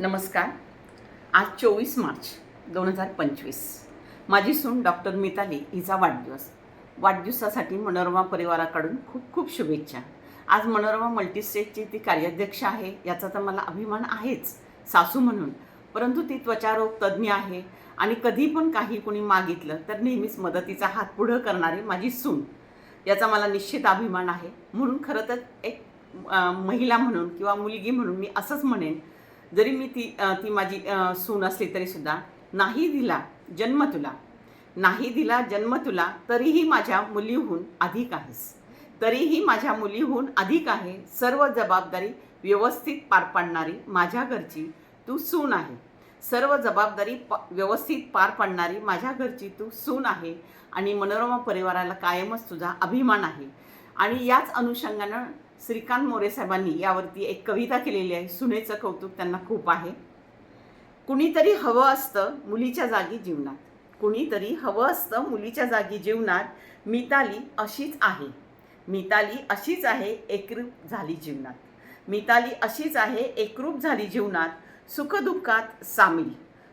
नमस्कार. आज चोवीस मार्च दोन हजार पंचवीस. माझी सून डॉक्टर मिताली हिचा वाढदिवस. वाढदिवसासाठी मनोरमा परिवाराकडून खूप खूप शुभेच्छा. आज मनोरमा मल्टीस्टेजची ती कार्याध्यक्ष आहे याचा तर मला अभिमान आहेच सासू म्हणून. परंतु ती त्वचारोग तज्ज्ञ आहे आणि कधी पण काही कोणी मागितलं तर नेहमीच मदतीचा हात पुढं करणारी माझी सून. याचा मला निश्चित अभिमान आहे. म्हणून खरं तर एक महिला म्हणून किंवा मुलगी म्हणून मी असंच म्हणेन जरी मी ती ती माझी सून असली तरीसुद्धा नाही दिला जन्म तुला नाही दिला जन्म तुला तरीही माझ्या मुलीहून अधिक आहेस. तरीही माझ्या मुलीहून अधिक आहे सर्व जबाबदारी व्यवस्थित पार पाडणारी माझ्या घरची तू सून आहे. सर्व जबाबदारी प व्यवस्थित पार पाडणारी माझ्या घरची तू सून आहे आणि मनोरमा परिवाराला कायमच तुझा अभिमान आहे. आणि याच अनुषंगानं श्रीकांत मोरे साहेबांनी यावरती एक कविता केलेली आहे. सुनेचं कौतुक त्यांना खूप आहे. कुणीतरी हवं असतं मुलीच्या जागी जीवनात. कुणीतरी हवं असतं मुलीच्या जागी जीवनात मिताली अशीच आहे. मिताली अशीच आहे एकरूप झाली जीवनात. मिताली अशीच आहे एकरूप झाली जीवनात. सुखदुःखात सामील.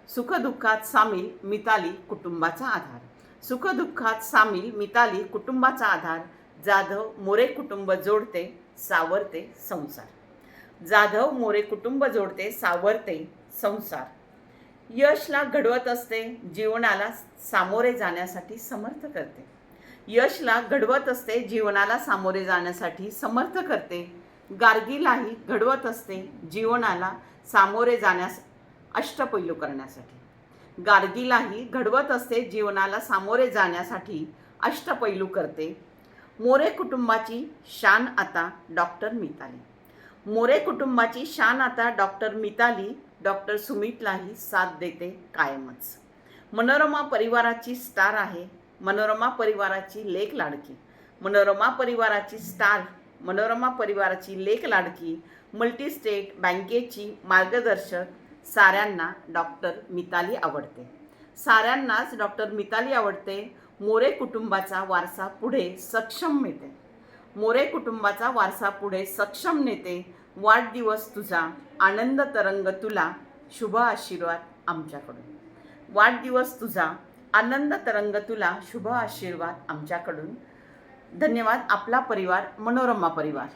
सुखदुःखात सामील मिताली कुटुंबाचा आधार. सुखदुःखात सामील मिताली कुटुंबाचा आधार. जाधव मोरे कुटुंब जोडते. सावरते संसार. जाधव मोरे कुटुंब जोडते सावरते संसार. यशला घडवत असते जीवनाला सामोरे जाण्यासाठी समर्थ करते. यशला घडवत असते जीवनाला सामोरे जाण्यासाठी समर्थ करते. गार्गीलाही घडवत असते जीवनाला सामोरे जाण्यास अष्टपैलू करण्यासाठी. गार्गीलाही घडवत असते जीवनाला सामोरे जाण्यासाठी अष्टपैलू करते. मोरे कुटुंबाची शान आता डॉक्टर मिताली. मोरे कुटुंबाची शान आता डॉक्टर मिताली डॉक्टर सुमितलाही साथ देते कायमच. मनोरमा परिवाराची स्टार आहे मनोरमा परिवाराची लेख लाडकी. मनोरमा परिवाराची स्टार मनोरमा परिवाराची लेख लाडकी मल्टीस्टेट बँकेची मार्गदर्शक साऱ्यांना डॉक्टर मिताली आवडते. साऱ्यांनाच डॉक्टर मिताली आवडते. मोरे कुटुंबाचा वारसा पुढे सक्षम नेते. मोरे कुटुंबाचा वारसा पुढे सक्षम नेते. वाढदिवस तुझा आनंद तरंग तुला. शुभ आशीर्वाद आमच्याकडून. वाढदिवस तुझा आनंद तरंग तुला. शुभ आशीर्वाद आमच्याकडून. धन्यवाद आपला परिवार मनोरमा परिवार.